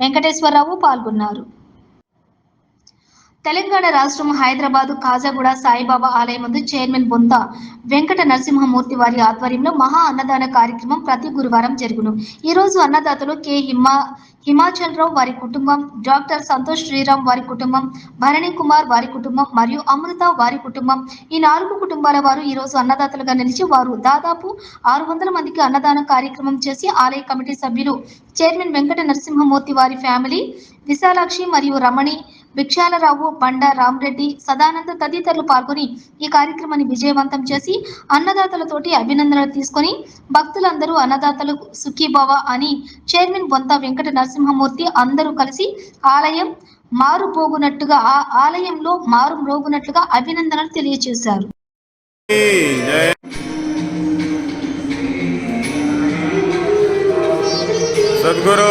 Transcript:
వెంకటేశ్వరరావు పాల్గొన్నారు. తెలంగాణ రాష్ట్రం హైదరాబాద్ కాజాగూడ సాయిబాబా ఆలయం ముందు చైర్మన్ బొంత వెంకట నరసింహమూర్తి వారి ఆధ్వర్యంలో మహా అన్నదాన కార్యక్రమం ప్రతి గురువారం జరుగును. ఈ రోజు అన్నదాతలు కె. హిమా హిమాచల్ రావు వారి కుటుంబం డాక్టర్ సంతోష్ శ్రీరామ్ వారి కుటుంబం భరణి కుమార్ వారి కుటుంబం మరియు అమృత వారి కుటుంబం. ఈ నాలుగు కుటుంబాల వారు ఈ రోజు అన్నదాతలుగా నిలిచి వారు దాదాపు ఆరు వందల మందికి అన్నదాన కార్యక్రమం చేసి ఆలయ కమిటీ సభ్యులు చైర్మన్ వెంకట నరసింహమూర్తి వారి ఫ్యామిలీ విశాలాక్షి మరియు రమణి భిక్షాలరావు బండ రామరెడ్డి సదానంద తదితరులు పాల్గొని ఈ కార్యక్రమాన్ని విజయవంతం చేసి అన్నదాతలతోటి అభినందనలు తీసుకొని భక్తులందరూ అన్నదాతలు సుఖీభవ అని చైర్మన్ బొంత వెంకట నరసింహమూర్తి అందరూ కలిసి ఆలయం మారుపోగునట్టుగా ఆ ఆలయంలో మారు మ్రోగునట్లుగా అభినందనలు తెలియజేశారు సద్గురు.